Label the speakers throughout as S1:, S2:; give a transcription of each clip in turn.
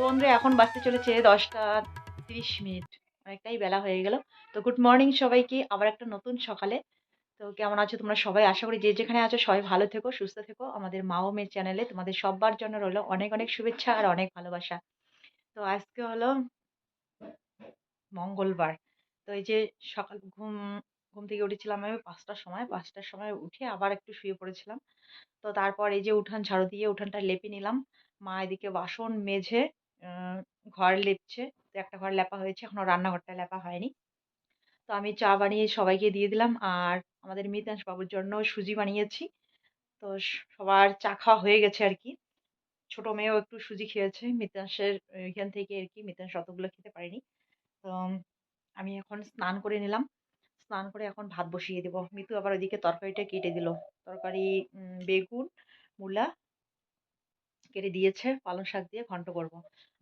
S1: বন্ধুরা এখন বাজতে চলেছে দশটা তিরিশ মিনিট। অনেকটাই বেলা হয়ে গেল। তো গুড মর্নিং সবাইকে। আবার একটা নতুন সকালে। তো কেমন আছো তোমরা সবাই? আশা করি যে যেখানে আছো সবাই ভালো থেকো সুস্থ থেকো। আমাদের মা ও মেয়ের চ্যানেলে তোমাদের সবার জন্য রইল অনেক অনেক শুভেচ্ছা আর অনেক ভালোবাসা। তো আজকে হলো মঙ্গলবার। তো এই যে সকাল ঘুম ঘুম থেকে উঠেছিলাম আমি পাঁচটার সময়। পাঁচটার সময় উঠে আবার একটু শুয়ে পড়েছিলাম। তো তারপর এই যে উঠান ঝাড়ু দিয়ে উঠানটা লেপে নিলাম। মা এদিকে বাসন আহ, ঘর লেপছে। তো একটা ঘর লেপা হয়েছে, এখনও রান্নাঘরটা লেপা হয়নি। তো আমি চা বানিয়ে সবাইকে দিয়ে দিলাম। আর আমাদের মিতাংশ বাবুর জন্য সুজি বানিয়েছি। তো সবার চা খাওয়া হয়ে গেছে আর কি। ছোট মেয়েও একটু সুজি খেয়েছে। মিতাংশের এখান থেকে আর কি, মিতাংশ অতগুলো খেতে পারেনি। তো আমি এখন স্নান করে নিলাম। স্নান করে এখন ভাত বসিয়ে দেবো। মিতু আবার ওইদিকে তরকারিটা কেটে দিল। তরকারি বেগুন, মূলা কেটে দিয়েছে পালং শাক দিয়ে ঘন্ট করব।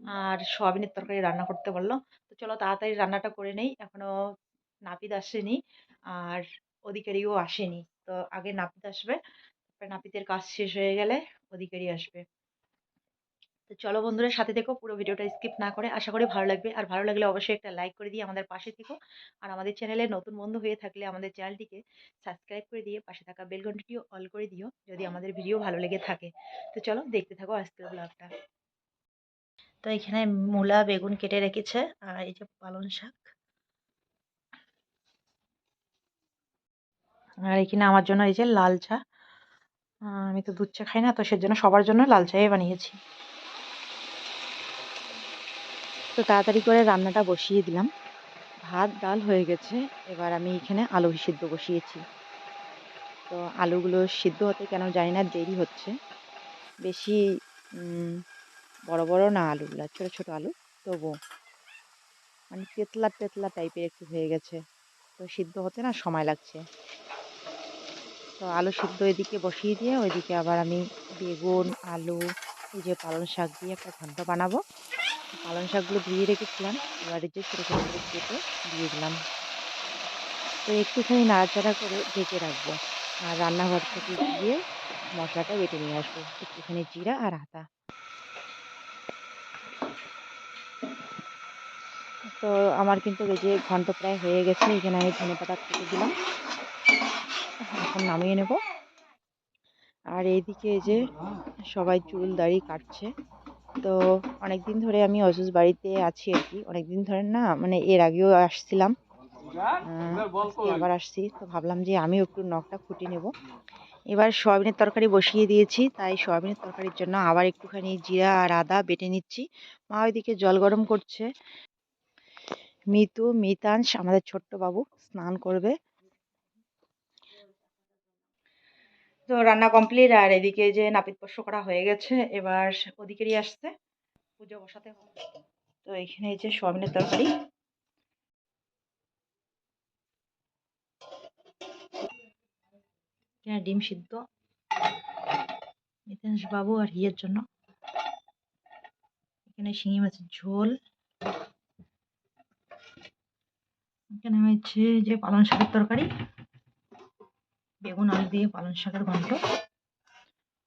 S1: আর সয়াবিনের তরকারি রান্না করতে বলল। তো চলো তাড়াতাড়ি রান্নাটা করে নেই এখনও নাপিত আসেনি আর অধিকারীও আসেনি। তো আগে নাপিত আসবে তারপরে নাপিতের কাজ শেষ হয়ে গেলে অধিকারী আসবে। তো চলো বন্ধুরা সাথে থেকো, পুরো ভিডিওটা স্কিপ না করে। আশা করি ভালো লাগবে। আর ভালো লাগলে অবশ্যই একটা লাইক করে দিয়ে আমাদের পাশে থেকো। আর আমাদের চ্যানেলে নতুন বন্ধু হয়ে থাকলে আমাদের চ্যানেলটিকে সাবস্ক্রাইব করে দিয়ে পাশে থাকা বেল ঘন্টিটিও অল করে দিও, যদি আমাদের ভিডিও ভালো লেগে থাকে। তো চলো দেখতে থাকো আজকের ব্লগটা তো এখানে মূলা বেগুন কেটে রেখেছে, আর এই যে পালং শাক। আর এখানে আমার জন্য এই যে লাল চা। আমি তো দুধ চা খাই না, তো সেজন্য সবার জন্য লাল চাই বানিয়েছি। তো তাড়াতাড়ি করে রান্নাটা বসিয়ে দিলাম। ভাত, ডাল হয়ে গেছে। এবার আমি এখানে আলু সিদ্ধ বসিয়েছি। তো আলুগুলো সিদ্ধ হতে কেন জানি না, দেরি হচ্ছে। বেশি বড় বড় না আলুগুলো, ছোট ছোট আলু। তবু মানে তেতলা তেতলা টাইপের একটু হয়ে গেছে। তো সিদ্ধ হতে না সময় লাগছে। তো আলু সিদ্ধ এদিকে বসিয়ে দিয়ে, ওইদিকে আবার আমি বেগুন, আলু, এই যে পালং শাক দিয়ে একটা ঘন্ট বানাবো। পালং শাকগুলো ধুয়ে রেখেছিলাম। এবার যে ছোটো ছোটো করে কেটে দিয়ে দিলাম। তো একটুখানি নাড়াচাড়া করে ঢেকে রাখব। আর রান্নাঘর থেকে গিয়ে মশলাটা বেটে নিয়ে আসব। একটুখানি জিরা আর আদা। তো আমার কিন্তু এই যে ঘন্ট প্রায় হয়ে গেছে, এখানে আমি ধনে পাতা কেটে দিলাম। এখন নামিয়ে নেব। আর এইদিকে এই যে সবাই চুল দাড়ি কাটছে। তো অনেক দিন ধরে আমি অসুস বাড়িতে আছি আর কি। অনেক দিন ধরে না মানে এর আগেও আসছিলাম। আবার আসছি তো ভাবলাম যে আমিও একটু নখটা খুঁটি নেব। এবার সয়াবিনের তরকারি বসিয়ে দিয়েছি তাই সয়াবিনের তরকারির জন্য আবার একটুখানি জিরা আর আদা বেটে নিচ্ছি। মা ওইদিকে জল গরম করছে। মিতু মিতাংশ আমাদের ছোট্ট বাবু স্নান করবে। তো রান্না কমপ্লিট আর এদিকে যে নাপিত পোষ্য করা হয়ে গেছে, এবার ওদিকেরই আসছে, পুজো বসাতে হবে। তো এখানে যে সোয়াবিনের তরকারি। ডিম সিদ্ধ। মিতাংশ বাবু আর ইয়ের জন্য। এখানে শিঙি মাছের ঝোল। এখানে হয়েছে যে পালং শাকের তরকারি। বেগুন, আলু দিয়ে পালং শাকের ঘন্ট।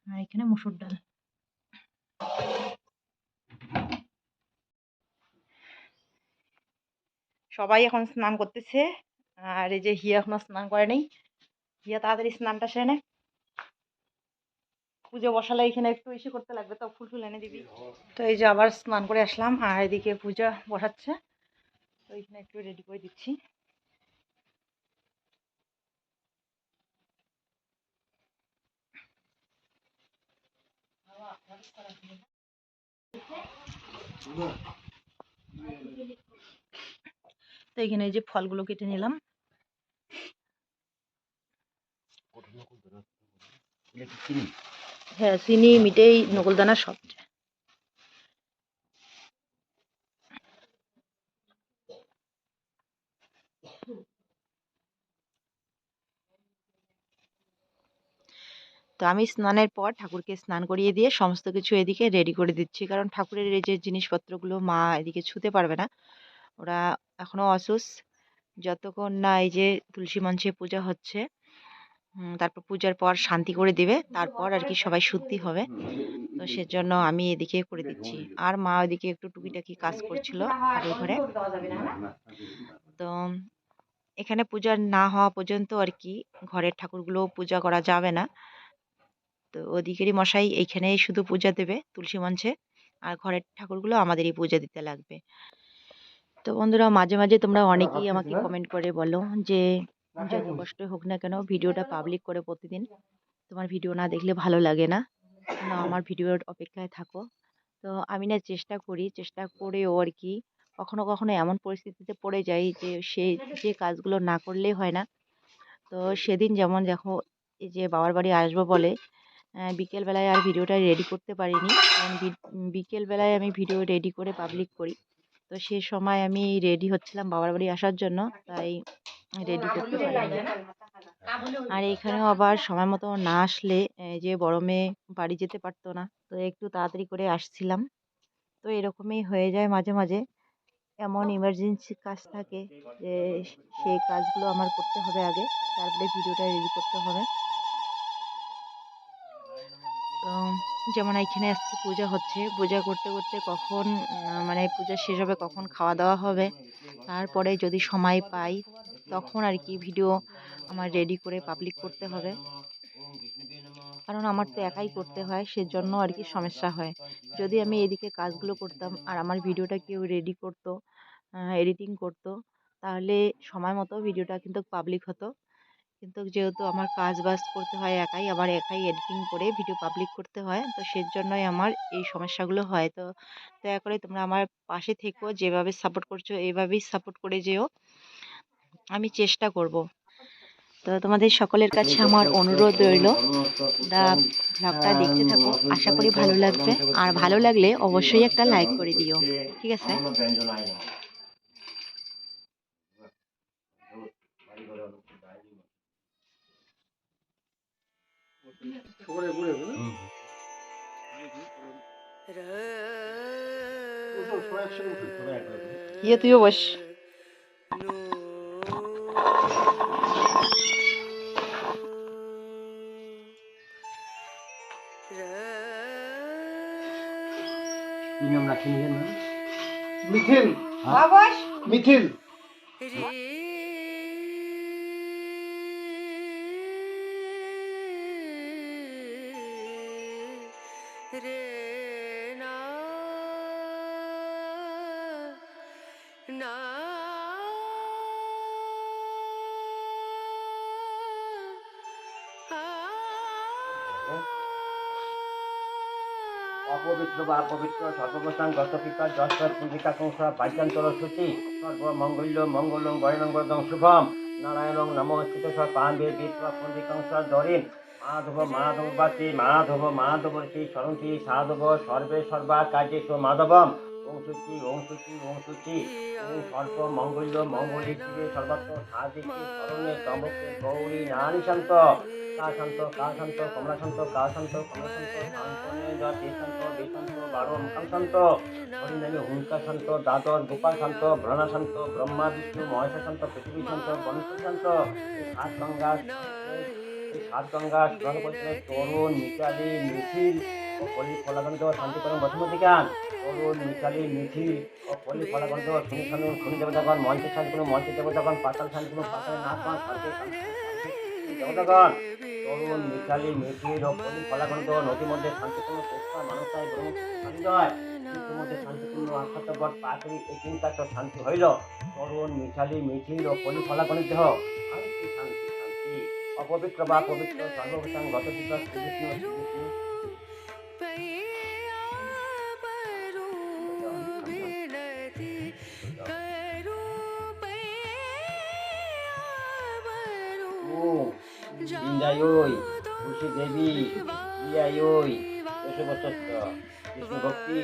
S1: আর এখানে মসুর ডাল। সবাই এখন স্নান করতেছে। আর এই যে হিয়া এখনও স্নান করে নেই। হিয়া তাড়াতাড়ি স্নানটা সেরে নে। পুজো বসালে এখানে একটু এসে করতে লাগবে, তো ফুল ফুল এনে দিবি। তো এই যে আবার স্নান করে আসলাম, আর এদিকে পূজা বসাচ্ছে। তো এখানে একটু রেডি করে দিচ্ছি। তো এখানে এই যে ফলগুলো কেটে নিলাম। হ্যাঁ চিনি মিটেই নকলদানা সব। তো আমি স্নানের পর ঠাকুরকে স্নান করিয়ে দিয়ে সমস্ত কিছু এদিকে রেডি করে দিচ্ছি। কারণ ঠাকুরের এই যে জিনিসপত্রগুলো মা এদিকে ছুতে পারবে না, ওরা এখনও অসুস। যতক্ষণ না এই যে তুলসী মঞ্চে পূজা হচ্ছে তারপর পূজার পর শান্তি করে দিবে, তারপর আর কি সবাই শুদ্ধি হবে। তো সেজন্য আমি এদিকে করে দিচ্ছি। আর মা ওইদিকে একটু টুকিটাকি কাজ করছিল ঠাকুর ঘরে। তো এখানে পূজা না হওয়া পর্যন্ত আর কি ঘরের ঠাকুরগুলো পূজা করা যাবে না। তো ওদিকেরই মশাই এইখানেই শুধু পূজা দেবে তুলসী মঞ্চে। আর ঘরের ঠাকুরগুলো আমাদেরই পূজা দিতে লাগবে। তো বন্ধুরা মাঝে মাঝে তোমরা অনেকেই আমাকে কমেন্ট করে বলো যে যত কষ্টই হোক না কেন ভিডিওটা পাবলিক করে প্রতিদিন। তোমার ভিডিও না দেখলে ভালো লাগে না। না আমার ভিডিওর অপেক্ষায় থাকো। তো আমি না চেষ্টা করি চেষ্টা করেও আর কি কখনো কখনো এমন পরিস্থিতিতে পড়ে যাই যে সে যে কাজগুলো না করলেই হয় না। তো সেদিন যেমন দেখো এই যে বাবার বাড়ি আসব বলে বিকেলবেলায় আর ভিডিওটা রেডি করতে পারিনি। কারণ বিকেলবেলায় আমি ভিডিও রেডি করে পাবলিক করি। তো সে সময় আমি রেডি হচ্ছিলাম বাবার বাড়ি আসার জন্য, তাই রেডি করতে পারিনি। আর এখানেও আবার সময় মতো না আসলে যে বড় মেয়ে বাড়ি যেতে পারতো না, তো একটু তাড়াতাড়ি করে আসছিলাম। তো এরকমই হয়ে যায় মাঝে মাঝে। এমন ইমার্জেন্সি কাজ থাকে যে সেই কাজগুলো আমার করতে হবে আগে, তারপরে ভিডিওটা রেডি করতে হবে। যেমন এখানে আজকে পূজা হচ্ছে, পূজা করতে করতে কখন মানে পূজা শেষ হবে, কখন খাওয়া দাওয়া হবে, তারপরে যদি সময় পাই, তখন আর কি ভিডিও আমার রেডি করে পাবলিক করতে হবে। কারণ আমার তো একাই করতে হয়, সেজন্য আর কি সমস্যা হয়। যদি আমি এদিকে কাজগুলো করতাম, আর আমার ভিডিওটা কেউ রেডি করতো এডিটিং করতো, তাহলে সময় মতো ভিডিওটা কিন্তু পাবলিক হতো। কিন্তু যেহেতু আমার কাজ বাজ করতে হয় একাই আবার একাই এডিটিং করে ভিডিও পাবলিক করতে হয় তো সেই জন্যই আমার এই সমস্যাগুলো হয়। তো দয়া করে তোমরা আমার পাশে থেকো যেভাবে সাপোর্ট করছ এইভাবেই সাপোর্ট করে যেও। আমি চেষ্টা করব। তো তোমাদের সকলের কাছে আমার অনুরোধ রইল। তোমরা ব্লগটা দেখতে থাকো। আশা করি ভালো লাগবে। আর ভালো লাগলে অবশ্যই একটা লাইক করে দিও। ঠিক আছে? ইয়ে তুইও বস
S2: কি নাম রাখি নিজের নাম
S3: মিথিল
S1: বস
S3: মিথিল
S4: রে
S2: অপবিত্র বা অপবিত্র সর্বপ্রস্থান গতপিকা যশ্বর পূজিকা কংসা বাইচান্তর সূচি, সর্বমঙ্গল্য, মঙ্গলং বয়নঙ্গদং শুভম, নারায়ণং নমস্কৃত সব পাণ্ডে বিপ্র পুঞ্জিকাংশ দরিন মাধব মাধব বাচি মাধব মাধব শ্রী সরন্তি সাধব, সর্বে সর্বা কার্যেষু মাধবম। ওং সূচি ওং সূচি ওং সূচি ওং সর্ব মঙ্গল্য মঙ্গলী শিবে সর্বত্র সাধিকি শরণে তমকে গৌরী নারী শান্ত। কা শান্ত কা শান্ত কমলা শান্ত কা শান্ত কমলা শান্ত শান্তনে যা শান্ত বে বারো মুখাম শান্ত। হরিনামে হুঙ্কার শান্ত দ্বাদশ গোপাল শান্ত ভ্রণা শান্ত ব্রহ্মা বিষ্ণু মহেশ শান্ত পৃথিবী শান্ত গণেশ শান্ত। সাত গঙ্গা সাত গঙ্গা স্নান তরুণ মিতালি মিথিল পল্লী ফলাগন্ত শান্তিকরণ বসুমতিকান তরুণ মিতালি মিথিল ও পল্লী ফলাগন্ত শুনি শানু, শুনি দেবতাগণ, মঞ্চে শান্তিকরণ মঞ্চে দেবতাগণ, পাতাল শান্তিকরণ পাতাল নাথগণ শান্তি দেবতাগণ তরুণ মিতালি মিথিল ও পল্লী ফলাগন্ত নদীর মধ্যে শান্তিপূর্ণ চেষ্টা মানুষায় ব্রহ্ম সঞ্জয় হইল। তরুণ মিঠালি মিঠিল ও পলি ফলাগণিত দেহ, শান্তি শান্তি শান্তি। অপবিত্র বা পবিত্র সর্বপ্রথম গত শ্রীকৃষ্ণ শ্রীকৃষ্ণ। ইন্দ্রায়ই তুলসী দেবী ইয়ায়ই দশবৎসস্ত বিষ্ণু ভক্তি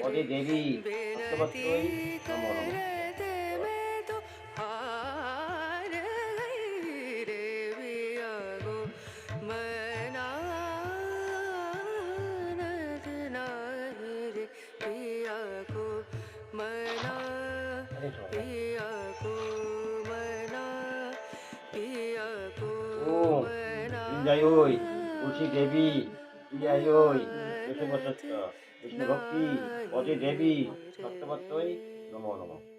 S2: পদে দেবী সত্যবত্তই নমো নমঃ। পূজায়ই তুলসী দেবী প্রিয়াই কেশবসত্য বিষ্ণু ভক্তি অজয় দেবী সত্যবত্তই নমো নমঃ।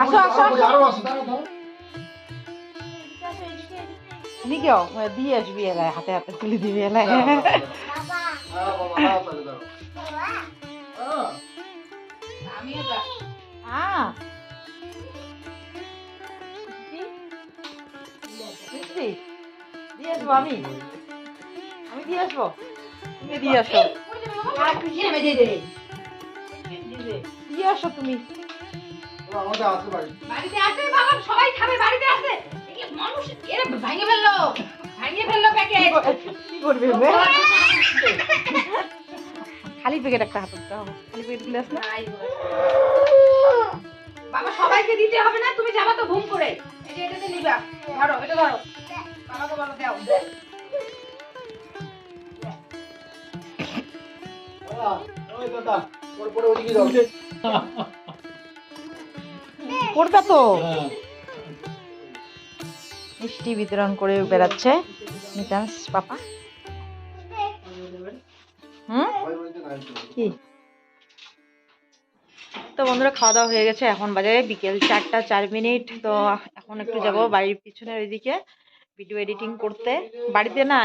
S5: আসো আসো আসো নিকেও দিয়ে আসবি এলাই হাতে হাতে তুলে দিবি এলাই হ্যাঁ মিষ্টি দিয়ে আসব আমি আমি দিয়ে আসব তুমি দিয়ে আসো দিয়ে আসো তুমি
S3: বাড়িতে আছে বাবা সবাই খাবে বাড়িতে আছে মানুষ এরা ভাঙে ফেলল ভাঙিয়ে ফেলল প্যাকেট
S5: কি করবে খালি প্যাকেট একটা হাতে হবে খালি প্যাকেটগুলো আসলে
S3: বাবা সবাইকে দিতে হবে না তুমি যাবা তো ঘুম করে। এই যে এটাতে নিবা ধরো এটা ধরো। বাবাকে বলো দাও।
S5: পড়বে তো। মিষ্টি বিতরণ করে বেড়াচ্ছে মিতাংশ পাপা। হুম? কি? তো বন্ধুরা খাওয়া দাওয়া হয়ে গেছে এখন বাজে বিকেল চারটা চার মিনিট। তো এখন একটু যাব বাড়ির পিছনের ওইদিকে ভিডিও এডিটিং করতে। বাড়িতে না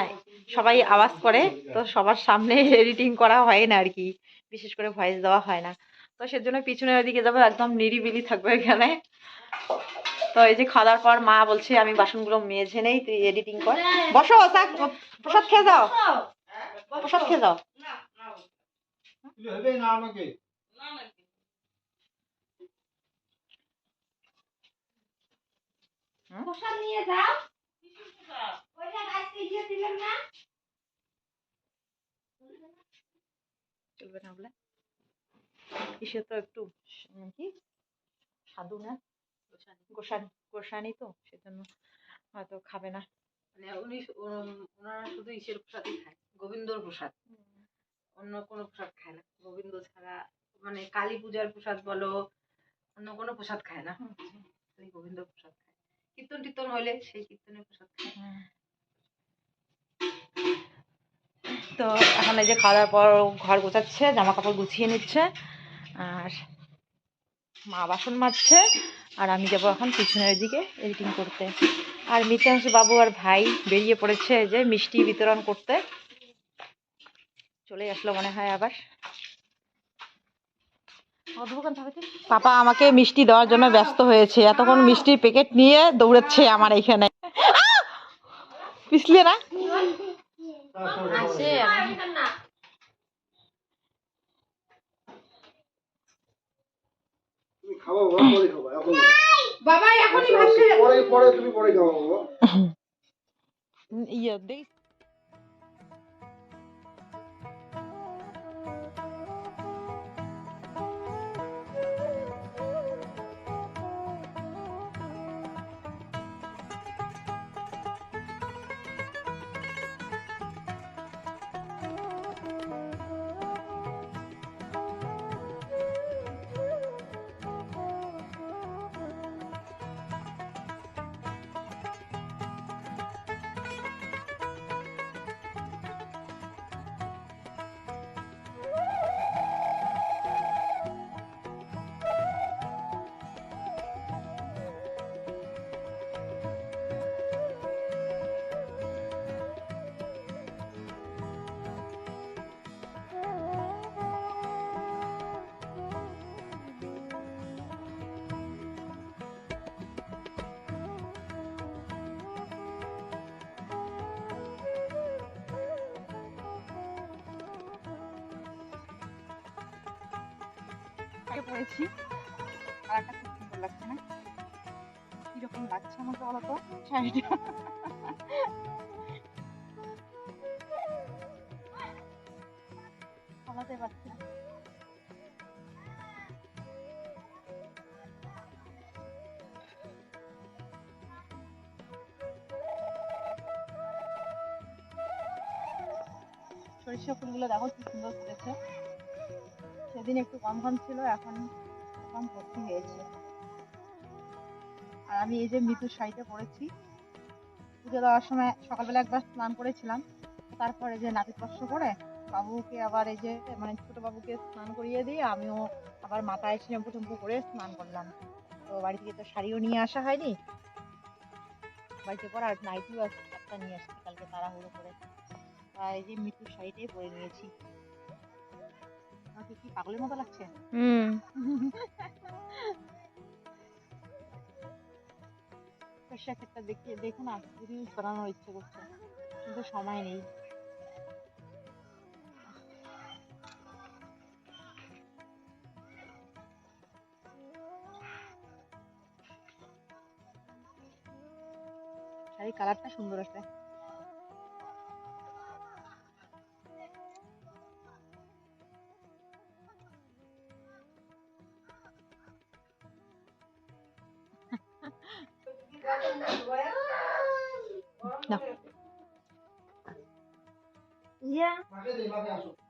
S5: সবাই আওয়াজ করে তো সবার সামনে এডিটিং করা হয় না আর কি। বিশেষ করে ভয়েস দেওয়া হয় না। তো সেজন্য পিছনের ওইদিকে যাব একদম নিরিবিলি থাকব এখানে। তো এই যে খাওয়া দাওয়ার পর মা বলছে আমি বাসনগুলো মেজে নেই তুই এডিটিং কর। বসো চা প্রসাদ খেয়ে যাও। প্রসাদ খেয়ে যাও।
S3: প্রসাদ নিয়ে যাও। ওইটা আজকে দিয়ে দিলেন না।
S5: চলবে না বলে? কিসে তো একটু কি? সাধু না? গোসানি গোসানি তো সেজন্য হয়তো খাবে না।
S3: মানে উনি ওনারা শুধু ইসের প্রসাদই খায় গোবিন্দর প্রসাদ। অন্য কোনো প্রসাদ খায় না গোবিন্দ ছাড়া। মানে কালী পূজার প্রসাদ বলো অন্য কোনো প্রসাদ খায় না। ওই গোবিন্দ প্রসাদ খায়। কীর্তন টীর্তন হলে সেই কীর্তনের প্রসাদ
S5: তো এখন এই যে খাওয়া দাওয়ার পর ঘর গোছাচ্ছে জামা কাপড় গুছিয়ে নিচ্ছে, আর মা বাসন মাজছে, আর আমি যাব এখন পিছনের দিকে এডিটিং করতে। আর মিতাংশ বাবু আর ভাই বেরিয়ে পড়েছে যে মিষ্টি বিতরণ করতে। চলে আসলো মনে হয় আবার। পাপা আমাকে মিষ্টি দেওয়ার জন্য ব্যস্ত হয়েছে। এতক্ষণ মিষ্টির প্যাকেট নিয়ে দৌড়াচ্ছে আমার এখানে। পিছলে না?
S3: বাবা এখনই
S6: পরে পরে তুমি পরে খাও বাবা।
S7: ইয়ে দেখ।
S5: শাড়ি পরেছি কালারটা খুব সুন্দর লাগছে না? কীরকম লাগছে আমাকে বলো তো? শাড়িটা। বলাতে পারছি না। সরিষা ফুলগুলো দেখো কি সুন্দর ফুটেছে। সেদিন একটু কম কম ছিল, এখন কম ভর্তি হয়েছে। আর আমি এই যে মৃত্যুর শাড়িটা পড়েছি পুজো দেওয়ার সময় সকালবেলা একবার স্নান করেছিলাম, তারপরে যে নাতি কষ্ট করে বাবুকে আবার এই যে মানে ছোট বাবুকে স্নান করিয়ে দিয়ে আমিও আবার মাথায় শ্যাম্পু ট্যাম্পু করে স্নান করলাম। তো বাড়ি থেকে তো শাড়িও নিয়ে আসা হয়নি। বাড়িতে পর আর নাইটিও একটা নিয়ে আসছি, কালকে তাড়াহুড়ো করে। তাই এই যে মৃত্যুর শাড়িটাই পরে নিয়েছি। কি পাগলের মতো লাগছে?
S7: হুম।
S5: সর্ষে ক্ষেতটা দেখে দেখে রিলস বানানোর ইচ্ছে করছে। কিন্তু সময় নেই। শাড়ির কালারটা সুন্দর আছে।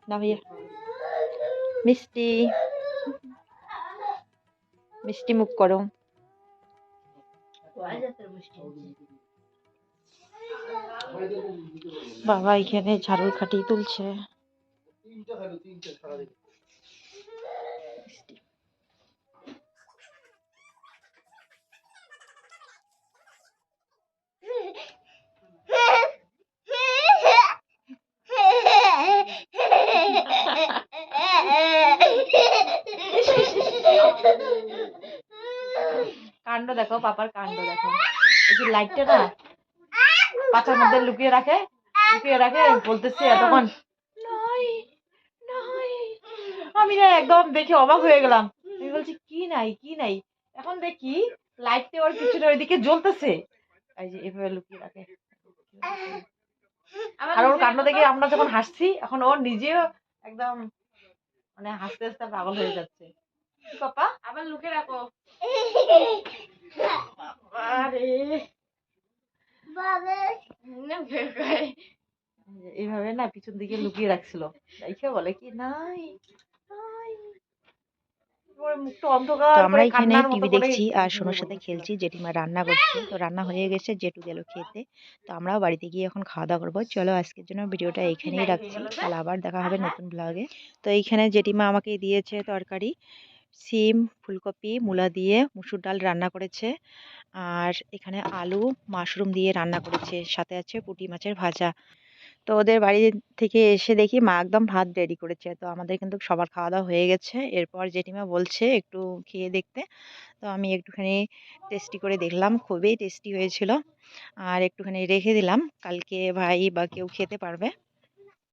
S7: ভাইয়া মিষ্টি মিষ্টি মুখ করো বাবা এখানে ঝাড়ু খাটিয়ে তুলছে। কাণ্ড দেখো, পাপার কাণ্ড দেখো। এই যে লাইটটা না পাছার মধ্যে লুকিয়ে রাখে লুকিয়ে রাখে, বলতেছে নাই আমি না একদম দেখে অবাক হয়ে গেলাম। আমি বলছি, কি নাই কি নাই? এখন দেখি লাইটটা ওর পিছনে ওইদিকে জ্বলতেছে। এই যে এভাবে লুকিয়ে রাখে। আর ওর কাণ্ড দেখে আমরা যখন হাসছি, এখন ও নিজেও একদম মানে হাসতে হাসতে পাগল হয়ে যাচ্ছে। পাপা?
S3: আবার লুকে রাখো।
S7: এইভাবে না পিছন দিকে লুকিয়ে রাখছিল। দেখে বলে কি নাই
S1: তো আমরা এখানে টিভি দেখছি আর সোনার সাথে খেলছি জেঠিমা রান্না করছে। তো রান্না হয়ে গেছে জেঠু গেল খেতে। তো আমরাও বাড়িতে গিয়ে এখন খাওয়া দাওয়া করব। চলো আজকের জন্য ভিডিওটা এখানেই রাখছি। তাহলে আবার দেখা হবে নতুন ব্লগে তো এইখানে জেঠিমা আমাকে দিয়েছে তরকারি। সিম, ফুলকপি, মূলা দিয়ে মুসুর ডাল রান্না করেছে। আর এখানে আলু, মাশরুম দিয়ে রান্না করেছে। সাথে আছে পুঁটি মাছের ভাজা। তো ওদের বাড়ি থেকে এসে দেখি মা একদম ভাত রেডি করেছে। তো আমাদের কিন্তু সবার খাওয়া দাওয়া হয়ে গেছে। এরপর জেঠিমা বলছে একটু খেয়ে দেখতে। তো আমি একটুখানি টেস্টি করে দেখলাম। খুবই টেস্টি হয়েছিল। আর একটুখানি রেখে দিলাম। কালকে ভাই বা কেউ খেতে পারবে।